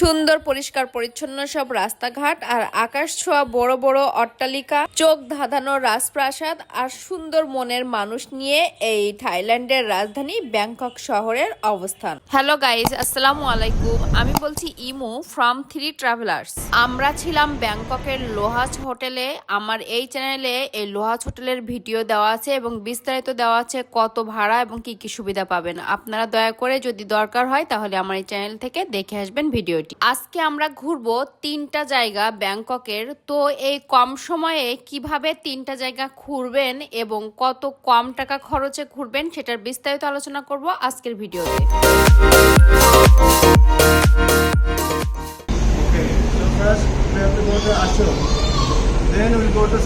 সুন্দর, পরিষ্কার, পরিচ্ছন্ন সব রাস্তাঘাট আর আকাশ ছোঁয়া বড় বড় অট্টালিকা, চোখ ধাঁধানো রাজপ্রাসাদ আর সুন্দর মনের মানুষ নিয়ে এই থাইল্যান্ডের রাজধানী ব্যাংকক শহরের অবস্থান। হ্যালো গাইজ আসসালামু আলাইকুম। আমি বলছি ইমু ফ্রম থ্রি ট্রাভেলার্স আমরা ছিলাম ব্যাংককের লোহাজ হোটেলে। আমার এই চ্যানেলে এই লোহাজ হোটেলের ভিডিও দেওয়া আছে এবং বিস্তারিত দেওয়া আছে কত ভাড়া এবং কি কি সুবিধা পাবেন। আপনারা দয়া করে যদি দরকার হয় তাহলে আমার এই চ্যানেল থেকে দেখে আসবেন ভিডিওটি। আজকে আমরা ঘুরবো তিনটা জায়গা ব্যাংককের তো এই কম সময়ে কীভাবে তিনটা জায়গা ঘুরবেন এবং কত কম টাকা খরচে ঘুরবেন সেটার বিস্তারিত আলোচনা করব আজকের ভিডিওতে. Then we'll go to.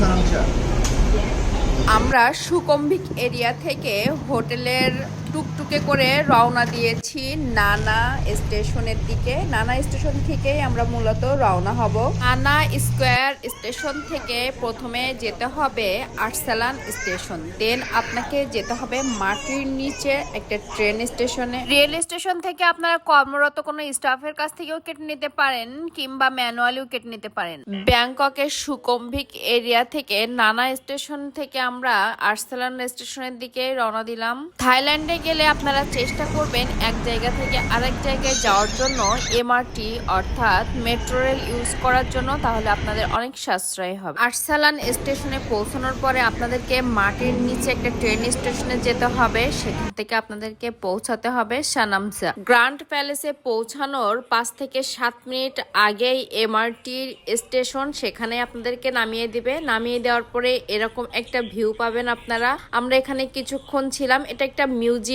আমরা সুকম্ভিক এরিয়া থেকে হোটেলের টুকটুকে করে রওনা দিয়েছি নানা স্টেশনের দিকে। নানা স্টেশন থেকেই আমরা মূলত রওনা হব। নানা স্কোয়ার স্টেশন থেকে প্রথমে যেতে হবে আরসালান স্টেশন। দেন আপনাকে যেতে হবে মাটির নিচে একটা ট্রেন স্টেশনে। রেল স্টেশন থেকে আপনারা কর্মরত কোনো স্টাফের কাছ থেকেও কেটে নিতে পারেন কিংবা ম্যানুয়ালিও কেটে নিতে পারেন। ব্যাংককের সুকম্ভিক এরিয়া থেকে নানা স্টেশন থেকে আমরা আরসালান স্টেশনের দিকে রওনা দিলাম। থাইল্যান্ডে গেলে আপনারা চেষ্টা করবেন এক জায়গা থেকে আরেক জায়গায় যাওয়ার জন্য এমআরটি অর্থাৎ মেট্রো রেল ইউজ করার জন্য, তাহলে আপনাদের অনেক সাশ্রয় হবে। আরসালান স্টেশনে পৌঁছানোর পরে আপনাদেরকে মাটির নিচে একটা ট্রেন স্টেশনে যেতে হবে, সেখান থেকে আপনাদেরকে পৌঁছাতে হবে সানামসা। গ্র্যান্ড প্যালেসে পৌঁছানোর পাঁচ থেকে সাত মিনিট আগেই এমআরটির স্টেশন, সেখানে আপনাদেরকে নামিয়ে দিবে। নামিয়ে দেওয়ার পরে এরকম একটা ভিউ পাবেন আপনারা। আমরা এখানে কিছুক্ষণ ছিলাম। এটা একটা মিউজিয়াম।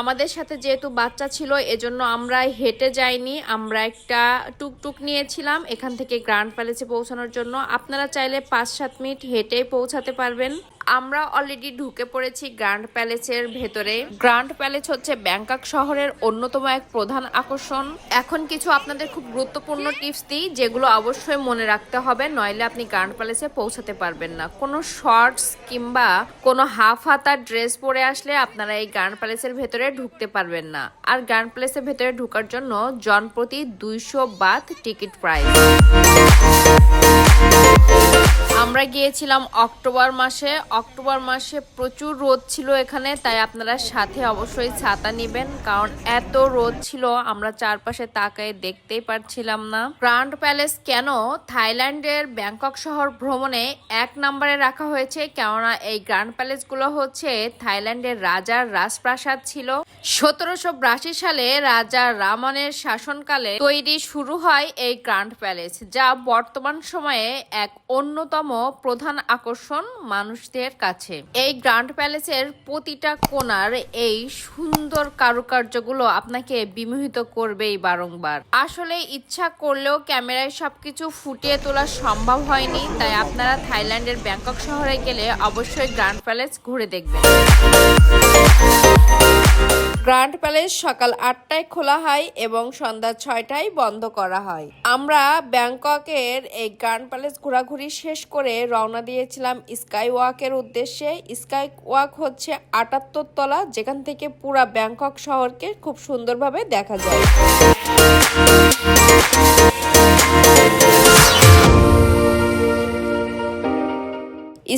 আমাদের সাথে যেহেতু বাচ্চা ছিল, এজন্য আমরা হেঁটে যাইনি। আমরা একটা টুকটুক নিয়েছিলাম এখান থেকে গ্রান্ড প্যালেসে পৌঁছানোর জন্য। আপনারা চাইলে পাঁচ সাত মিনিট হেঁটেই পৌঁছাতে পারবেন। আমরা অলরেডি ঢুকে পড়েছি গ্র্যান্ড প্যালেসের ভেতরে। গ্র্যান্ড প্যালেস হচ্ছে ব্যাংকক শহরের অন্যতম এক প্রধান আকর্ষণ। এখন কিছু আপনাদের খুব গুরুত্বপূর্ণ টিপস দিই, যেগুলো অবশ্যই মনে রাখতে হবে, নইলে আপনি গ্র্যান্ড প্যালেসে পৌঁছাতে পারবেন না। কোনো শর্টস কিংবা কোনো হাফ হাতা ড্রেস পরে আসলে আপনারা এই গ্র্যান্ড প্যালেসের ভেতরে ঢুকতে পারবেন না। আর গ্র্যান্ড প্যালেসের ভেতরে ঢোকার জন্য জন প্রতি দুইশো বাথ টিকিট প্রাইস আমরা গিয়েছিলাম অক্টোবর মাসে। অক্টোবর মাসে প্রচুর রোদ ছিল এখানে, তাই আপনারা সাথে অবশ্যই ছাতা নেবেন, কারণ এত রোদ ছিল, আমরা চারপাশে তাকায় দেখতেই পারছিলাম না। গ্রান্ড প্যালেস কেন? থাইল্যান্ডের ব্যাংকক শহর ভ্রমণে এক নম্বরে রাখা হয়েছে, কেননা এই গ্র্যান্ড প্যালেসগুলো হচ্ছে থাইল্যান্ডের রাজার রাজপ্রাসাদ ছিল। সতেরোশো বিরাশি সালে রাজা রামনের শাসনকালে তৈরি শুরু হয় এই গ্রান্ড প্যালেস, যা বর্তমান সময়ে এক অন্যতম প্রধান আকর্ষণ মানুষদের কাছে। এই গ্র্যান্ড প্যালেসের প্রতিটা কোণার এই সুন্দর কারুকার্যগুলো আপনাকে বিমোহিত করবেই বারংবার। আসলে ইচ্ছা করলেও ক্যামেরায় সবকিছু ফুটিয়ে তোলা সম্ভব হয়নি, তাই আপনারা থাইল্যান্ডের ব্যাংকক শহরে গেলে অবশ্যই গ্র্যান্ড প্যালেস ঘুরে দেখবেন। গ্র্যান্ড প্যালেস সকাল আটটায় খোলা হয় এবং সন্ধ্যা ছয়টায় বন্ধ করা হয়। আমরা ব্যাংককের এই গ্র্যান্ড প্যালেস ঘোরাঘুরি শেষ করে রওনা দিয়েছিলাম স্কাই ওয়াকের উদ্দেশ্যে। স্কাই ওয়াক হচ্ছে আটাত্তর তলা, যেখান থেকে পুরা ব্যাংকক শহরকে খুব সুন্দরভাবে দেখা যায়।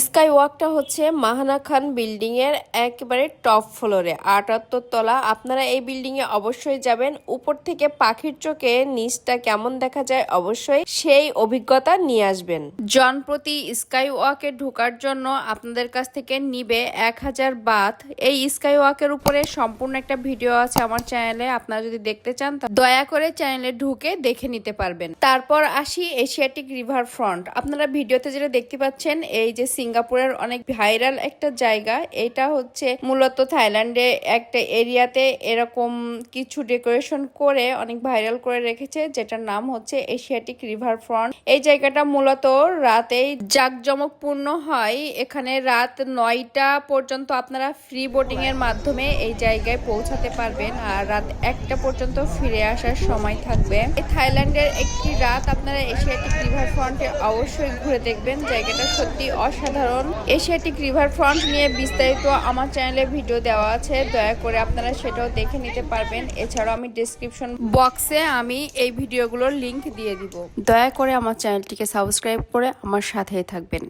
স্কাই ওয়াকটা হচ্ছে মাহানা খান বিল্ডিং এর একেবারে টপ ফ্লোরে। আটাত্তর তলা। আপনারা এই বিল্ডিং এ অবশ্যই যাবেন। উপর থেকে পাখির চোখে নিচটা কেমন দেখা যায় অবশ্যই সেই অভিজ্ঞতা নিয়ে আসবেন। জনপ্রতি স্কাই ওয়াকে ঢোকার জন্য আপনাদের কাছ থেকে নিবে এক হাজার বাথ এই স্কাই ওয়াকের উপরে সম্পূর্ণ একটা ভিডিও আছে আমার চ্যানেলে। আপনারা যদি দেখতে চান দয়া করে চ্যানেলে ঢুকে দেখে নিতে পারবেন। তারপর আসি এশিয়াটিক রিভার ফ্রন্ট আপনারা ভিডিওতে যেটা দেখতে পাচ্ছেন, এই যে সিঙ্গাপুরের অনেক ভাইরাল একটা জায়গা। এটা হচ্ছে মূলত থাইল্যান্ডে একটা এরিয়াতে এরকম কিছু ডেকোরেশন করে অনেক ভাইরাল করে রেখেছে, যেটার নাম হচ্ছে এশিয়াটিক রিভার ফ্রন্ট এই জায়গাটা মূলত রাতেই জাঁকজমকপূর্ণ হয়। এখানে রাত নয়টা পর্যন্ত আপনারা ফ্রি বোটিং এর মাধ্যমে এই জায়গায় পৌঁছাতে পারবেন আর রাত একটা পর্যন্ত ফিরে আসার সময় থাকবে। থাইল্যান্ডের একটি রাত আপনারা এশিয়াটিক রিভার ফ্রন্টে অবশ্যই ঘুরে দেখবেন। জায়গাটা সত্যি অসাধারণ। কারণ এশিয়াটিক রিভার ফ্রন্ট নিয়ে বিস্তারিত আমার চ্যানেলে ভিডিও দেওয়া আছে, দয়া করে আপনারা সেটাও দেখে নিতে পারবেন। এছাড়াও আমি ডিসক্রিপশন বক্সে আমি এই ভিডিওগুলোর লিংক দিয়ে দিব। দয়া করে আমার চ্যানেলটিকে সাবস্ক্রাইব করে আমার সাথেই থাকবেন।